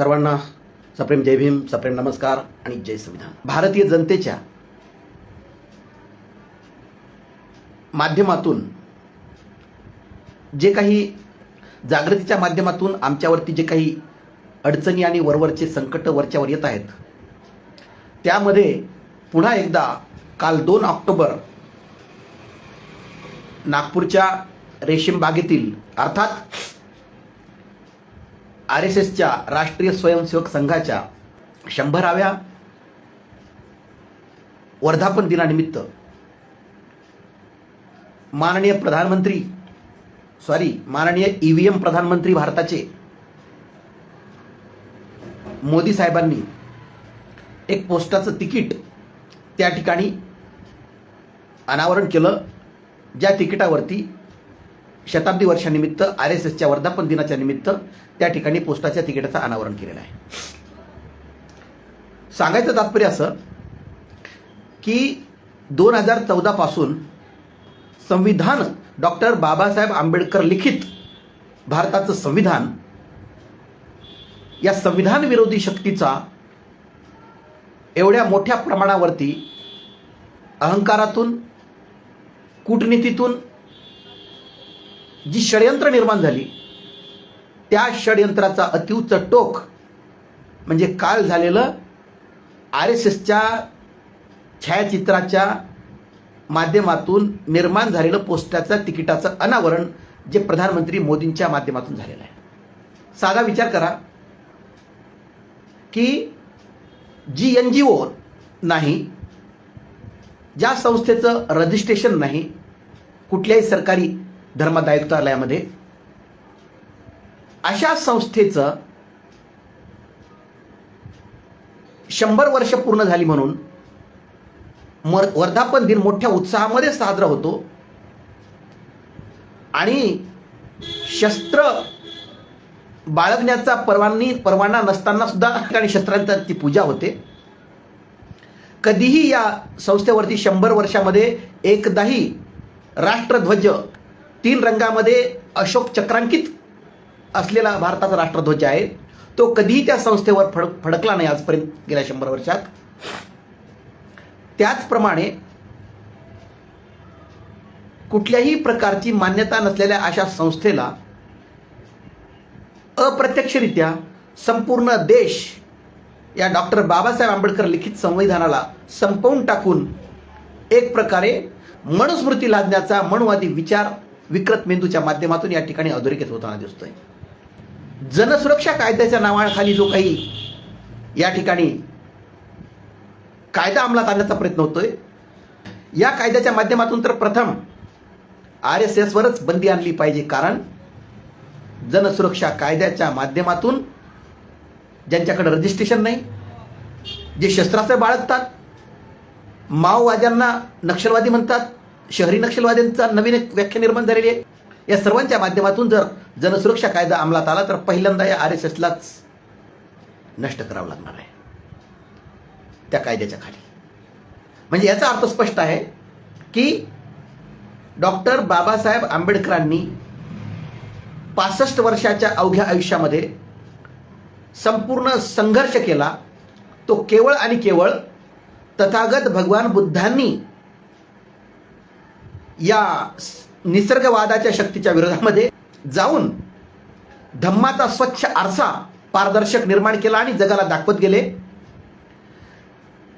सर्वांना सप्रेम जय भीम सप्रेम नमस्कार आणि जय संविधान. भारतीय जनतेच्या माध्यमातून जे काही जागृतीच्या माध्यमातून आमच्यावरती जे काही अडचणी आणि वरवरचे संकट वरच्यावर येत आहेत त्यामध्ये पुन्हा एकदा काल दोन ऑक्टोबर नागपूरच्या रेशीम बागेतील अर्थात आर एस एसच्या राष्ट्रीय स्वयंसेवक संघाच्या शंभराव्या वर्धापन दिनानिमित्त माननीय प्रधानमंत्री सॉरी माननीय ई व्ही एम प्रधानमंत्री भारताचे मोदी साहेबांनी एक पोस्टाचं तिकीट त्या ठिकाणी अनावरण केलं. ज्या तिकिटावरती शताब्दी वर्षानिमित्त आर एस एसच्या वर्धापन दिनाच्या निमित्त त्या ठिकाणी पोस्टाच्या तिकिटाचं अनावरण केलेलं आहे. सांगायचं तात्पर्य असं की दोन हजार चौदापासून संविधान डॉक्टर बाबासाहेब आंबेडकर लिखित भारताचं संविधान या संविधान विरोधी शक्तीचा एवढ्या मोठ्या प्रमाणावरती अहंकारातून कूटनीतीतून जी षडयंत्र निर्माण झाली त्या षडयंत्राचा अतिउच्च टोक म्हणजे काल झालेलं आर एस एसच्या छायाचित्राच्या माध्यमातून निर्माण झालेलं पोस्टाचं तिकिटाचं अनावरण जे प्रधानमंत्री मोदींच्या माध्यमातून झालेलं आहे. साधा विचार करा की जी एन जी ओ नाही ज्या संस्थेचं रजिस्ट्रेशन नाही कुठल्याही सरकारी धर्मदायुक्तालयामध्ये अशा संस्थेचं शंभर वर्ष पूर्ण झाली म्हणून मर वर्धापन दिन मोठ्या उत्साहामध्ये साजरा होतो. आणि शस्त्र बाळगण्याचा परवानगी परवाना नसताना सुद्धा आणि शस्त्रांची पूजा होते. कधीही या संस्थेवरती शंभर वर्षामध्ये एकदाही राष्ट्रध्वज तीन रंगामध्ये अशोक चक्रांकित असलेला भारताचा राष्ट्रध्वज आहे तो कधीही त्या संस्थेवर फड फडकला नाही आजपर्यंत गेल्या शंभर वर्षात. त्याचप्रमाणे कुठल्याही प्रकारची मान्यता नसलेल्या अशा संस्थेला अप्रत्यक्षरित्या संपूर्ण देश या डॉक्टर बाबासाहेब आंबेडकर लिखित संविधानाला संपवून टाकून एक प्रकारे मनुस्मृती लादण्याचा मनुवादी विचार विकृत मेंदूच्या माध्यमातून या ठिकाणी अधोरेखित होताना दिसतोय. जनसुरक्षा कायद्याच्या नावाखाली जो काही या ठिकाणी कायदा अंमलात आणण्याचा प्रयत्न होतोय या कायद्याच्या माध्यमातून तर प्रथम आर एस एसवरच बंदी आणली पाहिजे कारण जनसुरक्षा कायद्याच्या माध्यमातून ज्यांच्याकडे रजिस्ट्रेशन नाही जे शस्त्रास्त्र बाळगतात माओवाद्यांना नक्षलवादी म्हणतात शहरी नक्षलवाद्यांचा नवीन एक व्याख्या निर्माण झालेली आहे. या सर्वांच्या माध्यमातून जर जनसुरक्षा कायदा अंमलात आला तर पहिल्यांदा या आर एस एसलाच नष्ट करावं लागणार आहे. त्या कायद्याच्या खाली. म्हणजे याचा अर्थ स्पष्ट आहे की डॉक्टर बाबासाहेब आंबेडकरांनी पासष्ट वर्षाच्या अवघ्या आयुष्यामध्ये संपूर्ण संघर्ष केला. तो केवळ आणि केवळ तथागत भगवान बुद्धांनी या निसर्गवादाच्या शक्तीच्या विरोधामध्ये जाऊन धम्माचा स्वच्छ आरसा पारदर्शक निर्माण केला आणि जगाला दाखवत गेले.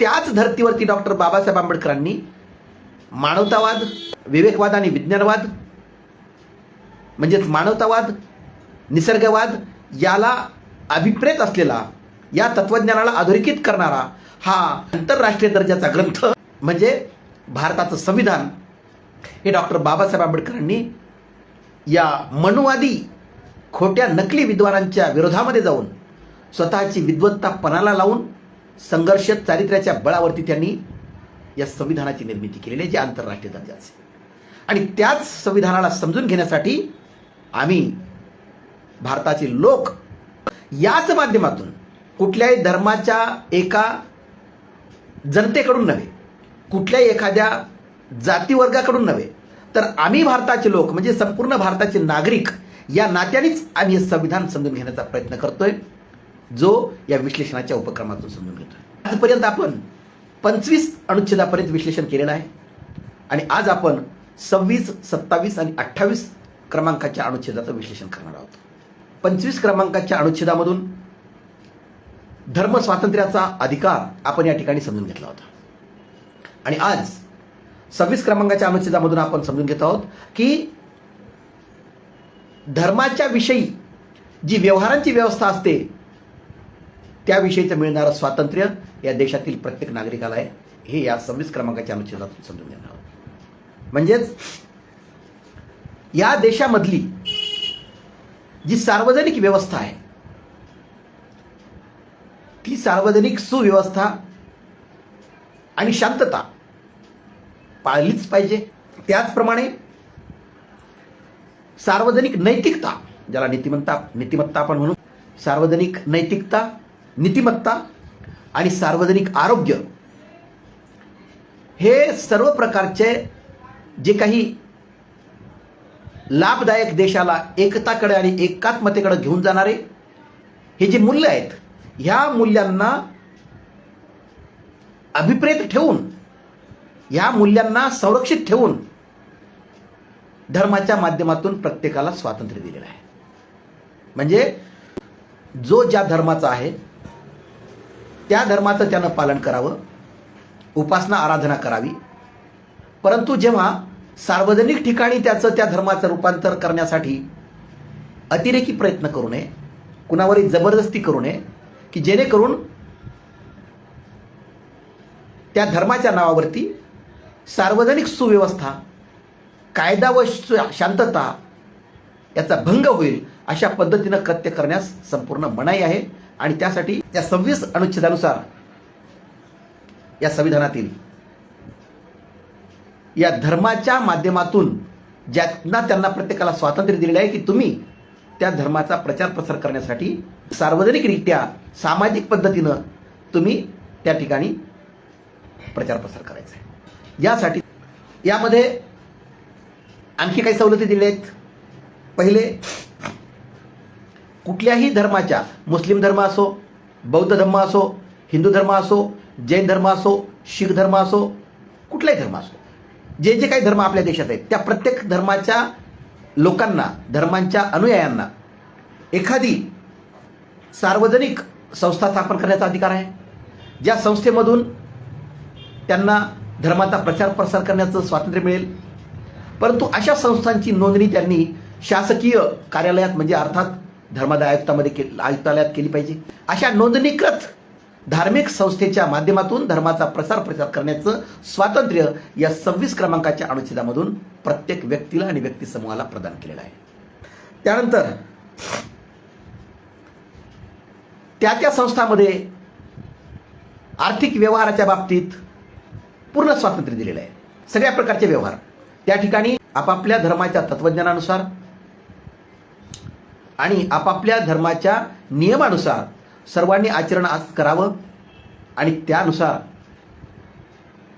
त्याच धर्तीवरती डॉक्टर बाबासाहेब आंबेडकरांनी मानवतावाद विवेकवाद आणि विज्ञानवाद म्हणजेच मानवतावाद निसर्गवाद याला अभिप्रेत असलेला या तत्वज्ञानाला अधोरेखित करणारा हा आंतरराष्ट्रीय दर्जाचा ग्रंथ म्हणजे भारताचं संविधान हे डॉक्टर बाबासाहेब आंबेडकरांनी या मनुवादी खोट्या नकली विद्वानांच्या विरोधामध्ये जाऊन स्वतःची विद्वत्ता पणाला लावून संघर्ष चारित्र्याच्या बळावरती त्यांनी या संविधानाची निर्मिती केलेली आहे जे आंतरराष्ट्रीय दर्जाचे. आणि त्याच संविधानाला समजून घेण्यासाठी आम्ही भारताचे लोक याच माध्यमातून कुठल्याही धर्माच्या एका जनतेकडून नव्हे कुठल्याही एखाद्या जातीवर्गाकडून नव्हे तर आम्ही भारताचे लोक म्हणजे संपूर्ण भारताचे नागरिक या नात्यानेच आम्ही हे संविधान समजून घेण्याचा प्रयत्न करतोय जो या विश्लेषणाच्या उपक्रमातून समजून घेतो आजपर्यंत आपण पंचवीस अनुच्छेदापर्यंत विश्लेषण केलेलं आहे आणि आज आपण सव्वीस सत्तावीस आणि अठ्ठावीस क्रमांकाच्या अनुच्छेदाचं विश्लेषण करणार आहोत. पंचवीस क्रमांकाच्या अनुच्छेदामधून धर्म स्वातंत्र्याचा अधिकार आपण या ठिकाणी समजून घेतला होता. आणि आज सव्वीस क्रमांकाच्या अनुच्छेदामधून आपण समजून घेत आहोत की धर्माच्या विषयी जी व्यवहारांची व्यवस्था असते त्याविषयीचं मिळणारं स्वातंत्र्य या देशातील प्रत्येक नागरिकाला आहे. हे या सव्वीस क्रमांकाच्या अनुच्छेदातून समजून घेणार आहोत. म्हणजेच या देशामधली जी सार्वजनिक व्यवस्था आहे ती सार्वजनिक सुव्यवस्था आणि शांतता पाळलीच पाहिजे. त्याचप्रमाणे सार्वजनिक नैतिकता ज्याला नीतिमत्ता नीतिमत्ता आपण म्हणू सार्वजनिक नैतिकता नीतिमत्ता आणि सार्वजनिक आरोग्य हे सर्व प्रकारचे जे काही लाभदायक देशाला एकताकडे आणि एकात्मतेकडे घेऊन जाणारे हे जे मूल्य आहेत ह्या मूल्यांना अभिप्रेत ठेवून ह्या मूल्यांना संरक्षित ठेवून धर्माच्या माध्यमातून प्रत्येकाला स्वातंत्र्य दिलेलं आहे. म्हणजे जो ज्या धर्माचा आहे त्या धर्माचं त्यानं पालन करावं उपासना आराधना करावी. परंतु जेव्हा सार्वजनिक ठिकाणी त्याचं त्या धर्माचं रूपांतर करण्यासाठी अतिरेकी प्रयत्न करू नये कुणावरही जबरदस्ती करू नये की जेणेकरून त्या धर्माच्या नावावरती सार्वजनिक सुव्यवस्था कायदा व शांतता याचा भंग होईल अशा पद्धतीनं कृत्य करण्यास संपूर्ण मनाई आहे आणि त्यासाठी त्या सव्वीस अनुच्छेदानुसार या संविधानातील या धर्माच्या माध्यमातून ज्यांना त्यांना प्रत्येकाला स्वातंत्र्य दिलेलं आहे की तुम्ही त्या धर्माचा प्रचार प्रसार करण्यासाठी सार्वजनिकरित्या सामाजिक पद्धतीनं तुम्ही त्या ठिकाणी प्रचार प्रसार करायचा आहे. यासाठी यामध्ये आणखी काही सवलती दिल्या आहेत. पहिले कुठल्याही धर्माच्या मुस्लिम धर्म असो बौद्ध धर्म असो हिंदू धर्म असो जैन धर्म असो शीख धर्म असो कुठलाही धर्म असो जे जे काही धर्म आपल्या देशात आहेत त्या प्रत्येक धर्माच्या लोकांना धर्मांच्या अनुयायांना एखादी सार्वजनिक संस्था स्थापन करण्याचा अधिकार आहे. ज्या संस्थेमधून त्यांना धर्माचा प्रचार प्रसार करण्याचं स्वातंत्र्य मिळेल. परंतु अशा संस्थांची नोंदणी त्यांनी शासकीय कार्यालयात म्हणजे अर्थात धर्मादाय आयुक्तामध्ये के आयुक्तालयात केली पाहिजे. अशा नोंदणीकृत धार्मिक संस्थेच्या माध्यमातून धर्माचा प्रसार प्रचार करण्याचं स्वातंत्र्य या सव्वीस क्रमांकाच्या अनुच्छेदामधून प्रत्येक व्यक्तीला आणि व्यक्तिसमूहाला प्रदान केलेलं आहे. त्यानंतर त्या त्या संस्थामध्ये आर्थिक व्यवहाराच्या बाबतीत पूर्ण स्वातंत्र्य दिलेलं आहे. सगळ्या प्रकारचे व्यवहार. त्या ठिकाणी आपापल्या धर्माच्या तत्वज्ञानानुसार आणि आपापल्या धर्माच्या नियमानुसार सर्वांनी आचरण आज करावं आणि त्यानुसार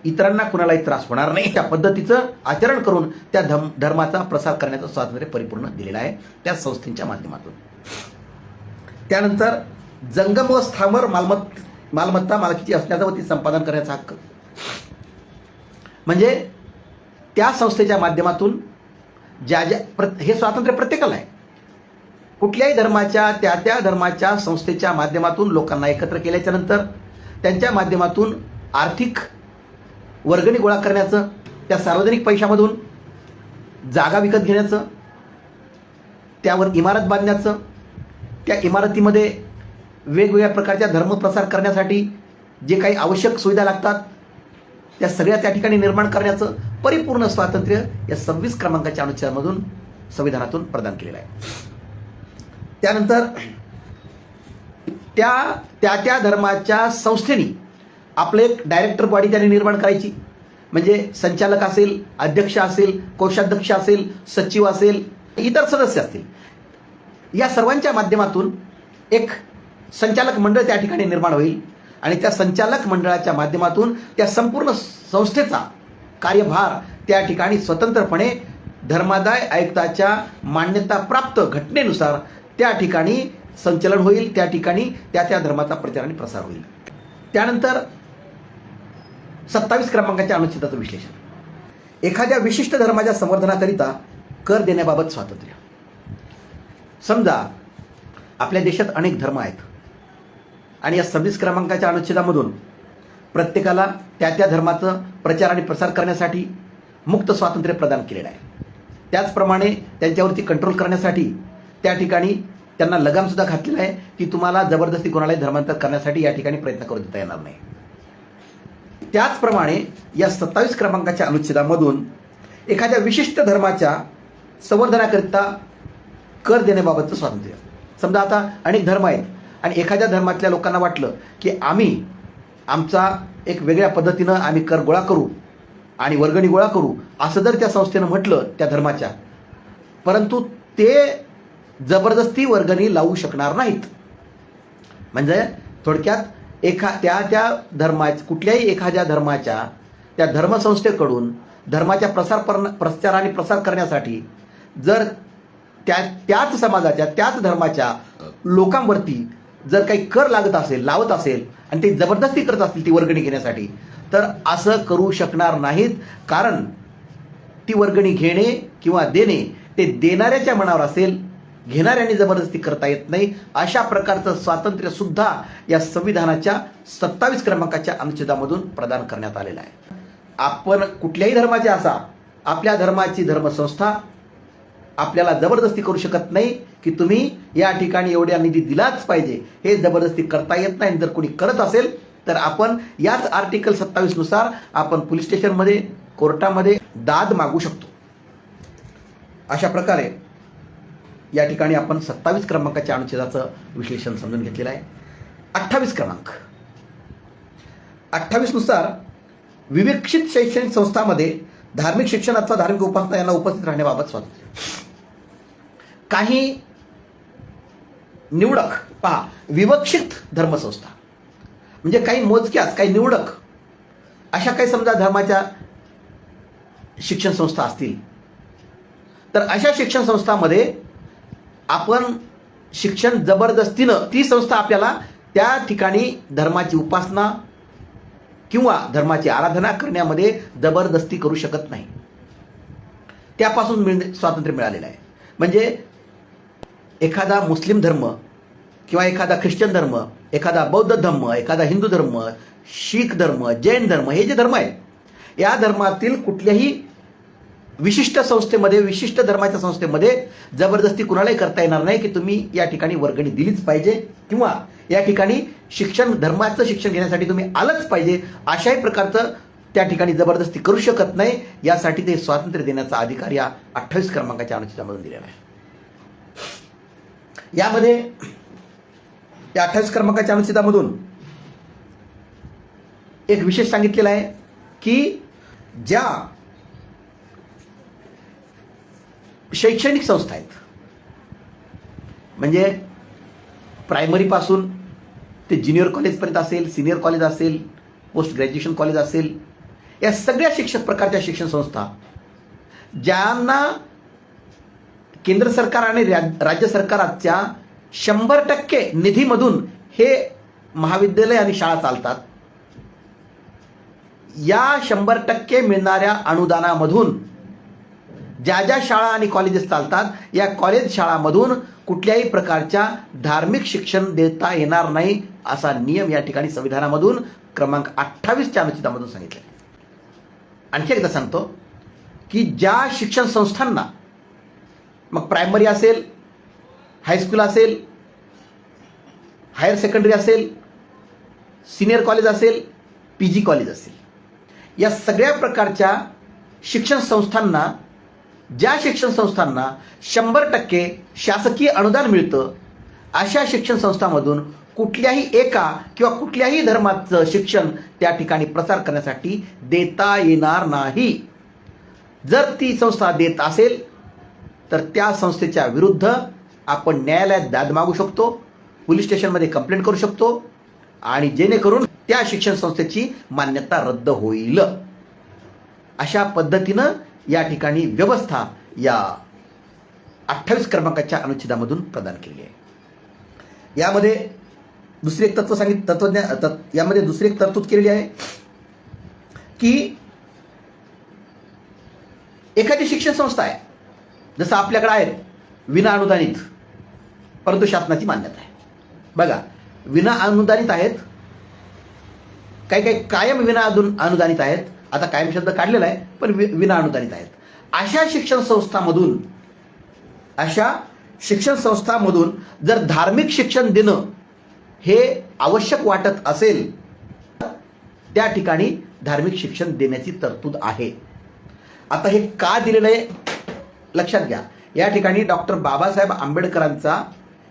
इतरांना कुणालाही त्रास होणार नाही. त्या पद्धतीचं आचरण करून त्या धर्म धर्माचा प्रसार करण्याचं स्वातंत्र्य परिपूर्ण दिलेलं आहे त्या संस्थेच्या माध्यमातून. त्यानंतर जंगम व स्थावर मालमत् मालमत्ता मालकीची असण्याचा व ती संपादन करण्याचा हक्क. म्हणजे त्या संस्थेच्या माध्यमातून ज्या ज्या प्र हे स्वातंत्र्य प्रत्येकाला आहे. कुठल्याही धर्माच्या त्या त्या धर्माच्या संस्थेच्या माध्यमातून लोकांना एकत्र केल्याच्यानंतर त्यांच्या माध्यमातून आर्थिक वर्गणी गोळा करण्याचं त्या सार्वजनिक पैशामधून जागा विकत घेण्याचं त्यावर इमारत बांधण्याचं त्या इमारतीमध्ये वेगवेगळ्या प्रकारच्या धर्मप्रसार करण्यासाठी जे काही आवश्यक सुविधा लागतात त्या सगळ्या त्या ठिकाणी निर्माण करण्याचं परिपूर्ण स्वातंत्र्य या सव्वीस क्रमांकाच्या अनुच्छेदामधून संविधानातून प्रदान केलेलं आहे. त्यानंतर त्या त्या त्या धर्माच्या संस्थेनी आपलं एक डायरेक्टर बॉडी त्याने निर्माण करायची. म्हणजे संचालक असेल अध्यक्ष असेल कोषाध्यक्ष असेल सचिव असेल इतर सदस्य असतील. या सर्वांच्या माध्यमातून एक संचालक मंडळ त्या ठिकाणी निर्माण होईल. आणि त्या संचालक मंडळाच्या माध्यमातून त्या संपूर्ण संस्थेचा कार्यभार त्या ठिकाणी स्वतंत्रपणे धर्मादाय आयुक्ताच्या मान्यताप्राप्त घटनेनुसार त्या ठिकाणी संचलन होईल त्या ठिकाणी त्या त्या धर्माचा प्रचार आणि प्रसार होईल. त्यानंतर सत्तावीस क्रमांकाच्या अनुच्छेदाचं विश्लेषण. एखाद्या विशिष्ट धर्माच्या संवर्धनाकरिता कर देण्याबाबत स्वातंत्र्य. समजा आपल्या देशात अनेक धर्म आहेत. आणि या सव्वीस क्रमांकाच्या अनुच्छेदामधून प्रत्येकाला त्या त्या धर्माचं प्रचार आणि प्रसार करण्यासाठी मुक्त स्वातंत्र्य प्रदान केलेलं आहे. त्याचप्रमाणे त्यांच्यावरती कंट्रोल करण्यासाठी त्या ठिकाणी त्यांना लगामसुद्धा घातलेला आहे की तुम्हाला जबरदस्ती कोणालाही धर्मांतर करण्यासाठी या ठिकाणी प्रयत्न करू देता येणार नाही. त्याचप्रमाणे या सत्तावीस क्रमांकाच्या अनुच्छेदामधून एखाद्या विशिष्ट धर्माच्या संवर्धनाकरिता कर देण्याबाबतचं स्वातंत्र्य. समजा आता अनेक धर्म आहेत. आणि एखाद्या धर्मातल्या लोकांना वाटलं की आम्ही आमचा एक वेगळ्या पद्धतीनं आम्ही कर गोळा करू आणि वर्गणी गोळा करू असं जर त्या संस्थेनं म्हटलं त्या धर्माच्या. परंतु ते जबरदस्ती वर्गणी लावू शकणार नाहीत. म्हणजे थोडक्यात एखा त्या त्या धर्मा कुठल्याही एखाद्या धर्माच्या त्या धर्मसंस्थेकडून धर्माच्या प्रसार पर प्रचार आणि प्रसार करण्यासाठी जर त्या त्याच समाजाच्या त्याच धर्माच्या लोकांवरती जर काही कर लागत असेल लावत असेल आणि ते जबरदस्ती करत असतील ती वर्गणी घेण्यासाठी तर असं करू शकणार नाहीत. कारण ती वर्गणी घेणे किंवा देणे ते देणाऱ्याच्या मनावर असेल घेणाऱ्याने जबरदस्ती करता येत नाही. अशा प्रकारचं स्वातंत्र्य सुद्धा या संविधानाच्या सत्तावीस क्रमांकाच्या अनुच्छेदामधून प्रदान करण्यात आलेलं आहे. आपण कुठल्याही धर्माचे असा आपल्या धर्माची धर्मसंस्था आपल्याला जबरदस्ती करू शकत नाही की तुम्ही या ठिकाणी एवढ्या निधी दिलाच पाहिजे. हे जबरदस्ती करता येत नाही. जर कोणी करत असेल तर आपण याच आर्टिकल सत्तावीसनुसार आपण पोलीस स्टेशनमध्ये कोर्टामध्ये दाद मागू शकतो. अशा प्रकारे या ठिकाणी आपण सत्तावीस क्रमांकाच्या अनुच्छेदाचं विश्लेषण समजून घेतलेलं आहे. अठ्ठावीस क्रमांक. अठ्ठावीसनुसार विवेक्षित शैक्षणिक संस्थांमध्ये धार्मिक शिक्षणाचा धार्मिक उपासना यांना उपस्थित राहण्याबाबत स्वातंत्र्य. काही निवडक पहा विवक्षित धर्मसंस्था म्हणजे काही मोजक्याच काही निवडक अशा काही समजा धर्माच्या शिक्षण संस्था असतील. तर अशा शिक्षण संस्थामध्ये आपण शिक्षण जबरदस्तीनं ती संस्था आपल्याला त्या ठिकाणी धर्माची उपासना किंवा धर्माची आराधना करण्यामध्ये जबरदस्ती करू शकत नाही. त्यापासून मिळ स्वातंत्र्य मिळालेलं आहे. म्हणजे एखादा मुस्लिम धर्म किंवा एखादा ख्रिश्चन धर्म एखादा बौद्ध धर्म एखादा हिंदू धर्म शीख धर्म जैन धर्म हे जे धर्म आहेत या धर्मातील कुठल्याही विशिष्ट संस्थेमध्ये विशिष्ट धर्माच्या संस्थेमध्ये जबरदस्ती कुणालाही करता येणार नाही की तुम्ही या ठिकाणी वर्गणी दिलीच पाहिजे किंवा या ठिकाणी शिक्षण धर्माचं शिक्षण घेण्यासाठी तुम्ही आलंच पाहिजे अशाही प्रकारचं त्या ठिकाणी जबरदस्ती करू शकत नाही. यासाठी ते स्वातंत्र्य देण्याचा अधिकार या अठ्ठावीस क्रमांकाच्या अनुच्छेदामधून दिलेला आहे. यामध्ये या अठ्ठावीस क्रमांकाच्या अनुच्छेदामधून एक विशेष सांगितलेलं आहे की ज्या शैक्षणिक संस्था आहेत म्हणजे प्रायमरीपासून ते ज्युनियर कॉलेजपर्यंत असेल सिनियर कॉलेज असेल पोस्ट ग्रॅज्युएशन कॉलेज असेल या सगळ्या शिक्षण प्रकारच्या शिक्षण संस्था ज्यांना केंद्र सरकार आणि राज- राज्य सरकाराच्या शंभर टक्के निधीमधून हे महाविद्यालय आणि शाळा चालतात. या शंभर टक्के मिळणाऱ्या अनुदानामधून ज्या ज्या शाळा आणि कॉलेजेस चालतात या कॉलेज शाळामधून कुठल्याही प्रकारच्या धार्मिक शिक्षण देता येणार नाही असा नियम या ठिकाणी संविधानामधून क्रमांक अठ्ठावीसच्या अनुच्छेदामधून सांगितले आणखी एकदा सांगतो की ज्या शिक्षण संस्थांना मग प्रायमरी असेल हायस्कूल असेल हायर सेकंडरी असेल सिनियर कॉलेज असेल पी जी कॉलेज असेल. या सगळ्या प्रकारच्या शिक्षण संस्थांना ज्या शिक्षण संस्थांना शंभर टक्के शासकीय अनुदान मिळतं अशा शिक्षण संस्थांमधून कुठल्याही एका किंवा कुठल्याही धर्माचं शिक्षण त्या ठिकाणी प्रसार करण्यासाठी देता येणार नाही. जर ती संस्था देत असेल तर त्या संस्थेच्या विरुद्ध आपण न्यायालयात दाद मागू शकतो पोलीस स्टेशनमध्ये कंप्लेंट करू शकतो आणि जेणेकरून त्या शिक्षण संस्थेची मान्यता रद्द होईल. अशा पद्धतीनं या ठिकाणी व्यवस्था या अठ्ठावीस क्रमांकाच्या अनुच्छेदामधून प्रदान केली आहे. यामध्ये दुसरी एक तत्व सांगित तत्वज्ञान तत् यामध्ये दुसरी एक तरतूद केलेली आहे की एखादी शिक्षण संस्था आहे जसं आपल्याकडे आहे विना अनुदानित परंतु शासनाची मान्यता आहे. बघा विना अनुदानित आहेत काही काही कायम विना अनु अनुदानित आहेत आता कायम शब्द काढलेला आहे पण वि विना अनुदानित आहेत. अशा शिक्षण संस्थांमधून अशा शिक्षण संस्थांमधून जर धार्मिक शिक्षण देणं हे आवश्यक वाटत असेल त्या ठिकाणी धार्मिक शिक्षण देण्याची तरतूद आहे. आता हे का दिलेलं आहे? लक्षात घ्या. या ठिकाणी डॉक्टर बाबासाहेब आंबेडकरांचा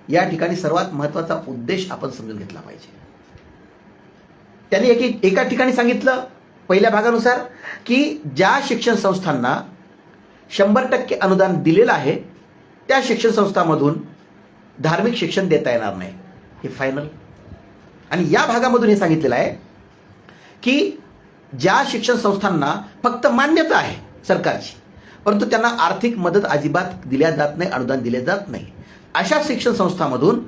या ठिकाणी सर्वात महत्त्वाचा उद्देश आपण समजून घेतला पाहिजे. त्यांनी एक एका ठिकाणी सांगितलं पहिल्या भागानुसार की ज्या शिक्षण संस्थांना शंभर टक्के अनुदान दिलेलं आहे त्या शिक्षण संस्थांमधून धार्मिक शिक्षण देता येणार नाही. हे फायनल आणि या भागामधून हे सांगितलेलं आहे की ज्या शिक्षण संस्थांना फक्त मान्यता आहे सरकारची परंतु त्यांना आर्थिक मदत अजिबात दिल्या जात नाही अनुदान दिले जात नाही. अशा शिक्षण संस्थांमधून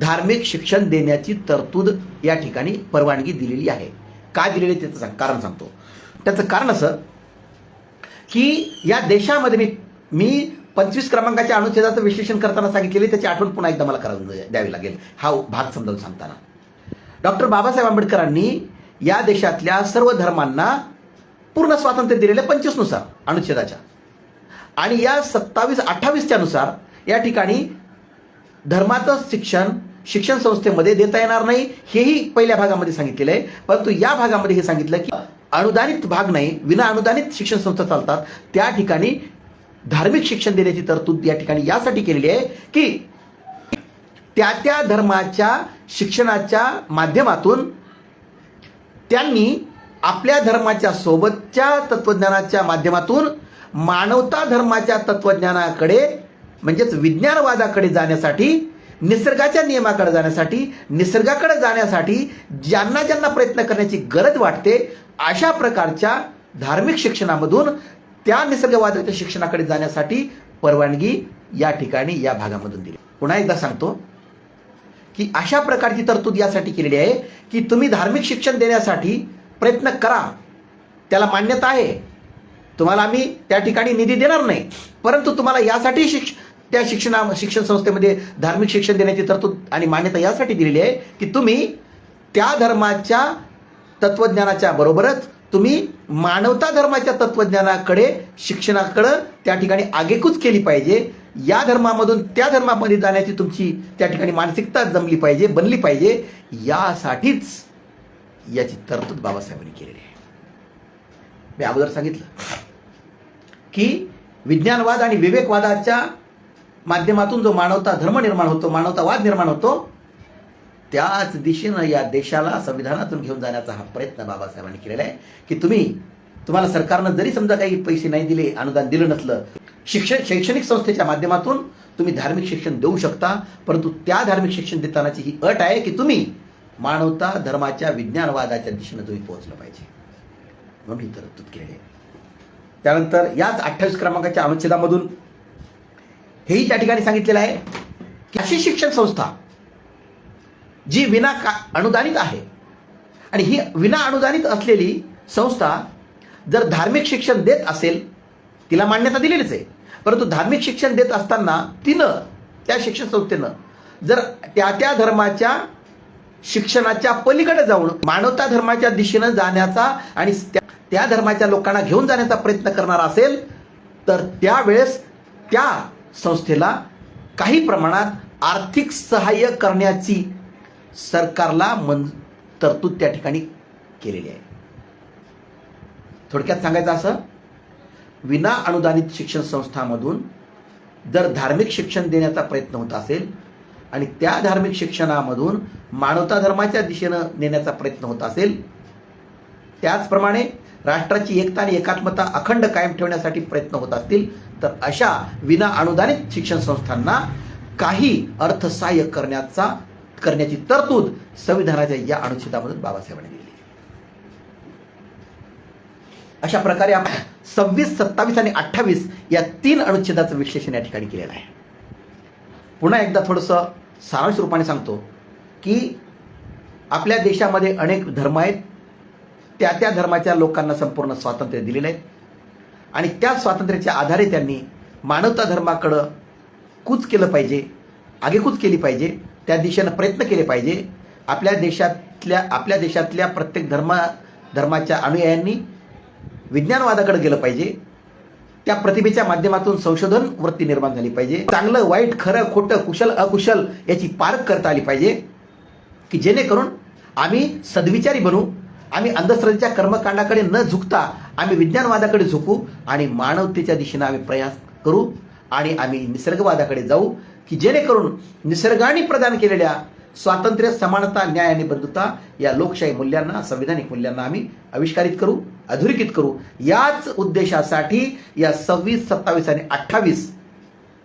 धार्मिक शिक्षण देण्याची तरतूद या ठिकाणी परवानगी दिलेली आहे. काय दिलेली आहे त्याचं सांग कारण सांगतो. त्याचं कारण असं की या देशामध्ये मी मी पंचवीस क्रमांकाच्या अनुच्छेदाचं विश्लेषण करताना सांगितलेले त्याची आठवण पुन्हा एकदा मला करून द्यावी लागेल. हा भाग समजावून सांगताना. डॉक्टर बाबासाहेब आंबेडकरांनी या देशातल्या सर्व धर्मांना पूर्ण स्वातंत्र्य दिलेलं पंचवीसनुसार अनुच्छेदाच्या. आणि या सत्तावीस अठ्ठावीसच्या नुसार या ठिकाणी धर्माचं शिक्षण शिक्षण संस्थेमध्ये देता येणार नाही हेही पहिल्या भागामध्ये सांगितलेलं आहे. परंतु या भागामध्ये हे सांगितलं की अनुदानित भाग नाही विना अनुदानित शिक्षण संस्था चालतात. त्या ठिकाणी धार्मिक शिक्षण देण्याची तरतूद या ठिकाणी यासाठी केलेली आहे की त्या त्या धर्माच्या शिक्षणाच्या माध्यमातून त्यांनी आपल्या धर्माच्या सोबतच्या तत्वज्ञानाच्या माध्यमातून मानवता धर्माच्या तत्वज्ञानाकडे म्हणजेच विज्ञानवादाकडे जाण्यासाठी निसर्गाच्या नियमाकडे जाण्यासाठी निसर्गाकडे जाण्यासाठी ज्यांना ज्यांना प्रयत्न करण्याची गरज वाटते अशा प्रकारच्या धार्मिक शिक्षणामधून त्या निसर्गवादाच्या शिक्षणाकडे जाण्यासाठी परवानगी या ठिकाणी या भागामधून दिली. पुन्हा एकदा सांगतो की अशा प्रकारची तरतूद यासाठी केलेली आहे की तुम्ही धार्मिक शिक्षण देण्यासाठी प्रयत्न करा. त्याला मान्यता आहे. तुम्हाला आम्ही त्या ठिकाणी निधी देणार नाही. परंतु तुम्हाला यासाठी शिक्ष त्या शिक्षणा शिक्षण संस्थेमध्ये धार्मिक शिक्षण देण्याची तरतूद आणि मान्यता यासाठी दिलेली आहे की तुम्ही त्या धर्माच्या तत्वज्ञानाच्या बरोबरच तुम्ही मानवता धर्माच्या तत्वज्ञानाकडे शिक्षणाकडं त्या ठिकाणी आगेकूच केली पाहिजे. या धर्मामधून त्या धर्मामध्ये जाण्याची तुमची त्या ठिकाणी मानसिकता जमली पाहिजे बनली पाहिजे. यासाठीच याची तरतूद बाबासाहेबांनी केलेली आहे. मी अगोदर सांगितलं की विज्ञानवाद आणि विवेकवादाच्या माध्यमातून जो मानवता धर्म निर्माण होतो मानवतावाद निर्माण होतो त्याच दिशेनं या देशाला संविधानातून घेऊन जाण्याचा हा प्रयत्न बाबासाहेबांनी केलेला आहे की तुम्ही तुम्हाला सरकारनं जरी समजा काही पैसे नाही दिले अनुदान दिलं नसलं शिक्षण शैक्षणिक संस्थेच्या माध्यमातून तुम्ही धार्मिक शिक्षण देऊ शकता परंतु त्या धार्मिक शिक्षण देतानाची ही अट आहे की तुम्ही मानवता धर्माच्या विज्ञानवादाच्या दिशेनं तुम्ही पोहोचलं पाहिजे. म्हणून ही तरतूद केली त्यानंतर याच अठ्ठावीस क्रमांकाच्या अनुच्छेदामधून हेही त्या ठिकाणी सांगितलेलं आहे की अशी शिक्षण संस्था जी विना का अनुदानित आहे आणि ही विना अनुदानित असलेली संस्था जर धार्मिक शिक्षण देत असेल तिला मान्यता दिलेलीच आहे. परंतु धार्मिक शिक्षण देत असताना तिनं त्या शिक्षण संस्थेनं जर त्या त्या धर्माच्या शिक्षणाच्या पलीकडे जाऊन मानवता धर्माच्या दिशेनं जाण्याचा आणि त्या त्या धर्माच्या लोकांना घेऊन जाण्याचा प्रयत्न करणार असेल तर त्यावेळेस त्या संस्थेला काही प्रमाणात आर्थिक सहाय्य करण्याची सरकारला मन तरतूद त्या ठिकाणी केलेली आहे. थोडक्यात सांगायचं असं विना अनुदानित शिक्षण संस्थांमधून जर धार्मिक शिक्षण देण्याचा प्रयत्न होत असेल आणि त्या धार्मिक शिक्षणामधून मानवता धर्माच्या दिशेनं नेण्याचा प्रयत्न होत असेल. त्याचप्रमाणे राष्ट्राची एकता आणि एकात्मता अखंड कायम ठेवण्यासाठी प्रयत्न होत असतील तर अशा विना अनुदानित शिक्षण संस्थांना काही अर्थसहाय्य करण्याचा करण्याची तरतूद संविधानाच्या या अनुच्छेदामधून बाबासाहेबांनी दिली. अशा प्रकारे आपण सव्वीस सत्तावीस आणि अठ्ठावीस या तीन अनुच्छेदाचं विश्लेषण या ठिकाणी केलेलं आहे. पुन्हा एकदा थोडंसं सारांश रूपाने सांगतो की आपल्या देशामध्ये अनेक धर्म आहेत. त्या त्या धर्माच्या लोकांना संपूर्ण स्वातंत्र्य दिलेलं आहे. आणि त्या स्वातंत्र्याच्या आधारे त्यांनी मानवता धर्माकडं कूच केलं पाहिजे आगेकूच केली पाहिजे त्या दिशेनं प्रयत्न केले पाहिजे. आपल्या देशातल्या आपल्या देशातल्या प्रत्येक धर्मा धर्माच्या अनुयायांनी विज्ञानवादाकडे गेलं पाहिजे. त्या प्रतिभेच्या माध्यमातून संशोधन वृत्ती निर्माण झाली पाहिजे. चांगलं वाईट खरं खोटं कुशल अकुशल याची पारख करता आली पाहिजे. की जेणेकरून आम्ही सद्विचारी बनू आम्ही अंधश्रद्धेच्या कर्मकांडाकडे न झुकता आम्ही विज्ञानवादाकडे झुकू आणि मानवतेच्या दिशेनं आम्ही प्रयास करू आणि आम्ही निसर्गवादाकडे जाऊ. की जेणेकरून निसर्गाने प्रदान केलेल्या स्वातंत्र्य समानता न्याय आणि बंधुता या लोकशाही मूल्यांना संविधानिक मूल्यांना आम्ही आविष्कारित करू अधोरेखित करू. याच उद्देशासाठी या सव्वीस सत्तावीस आणि अठ्ठावीस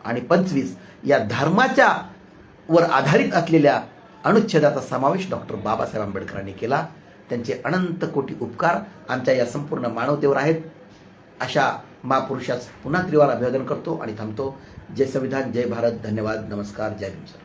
आणि पंचवीस या धर्माच्या वर आधारित असलेल्या अनुच्छेदाचा समावेश डॉक्टर बाबासाहेब आंबेडकरांनी केला. त्यांचे अनंत कोटी उपकार आमच्या या संपूर्ण मानवतेवर आहेत. अशा महापुरुषास पुन्हा त्रिवार अभिवादन करतो आणि थांबतो. जय संविधान जय भारत धन्यवाद नमस्कार जय भीमसर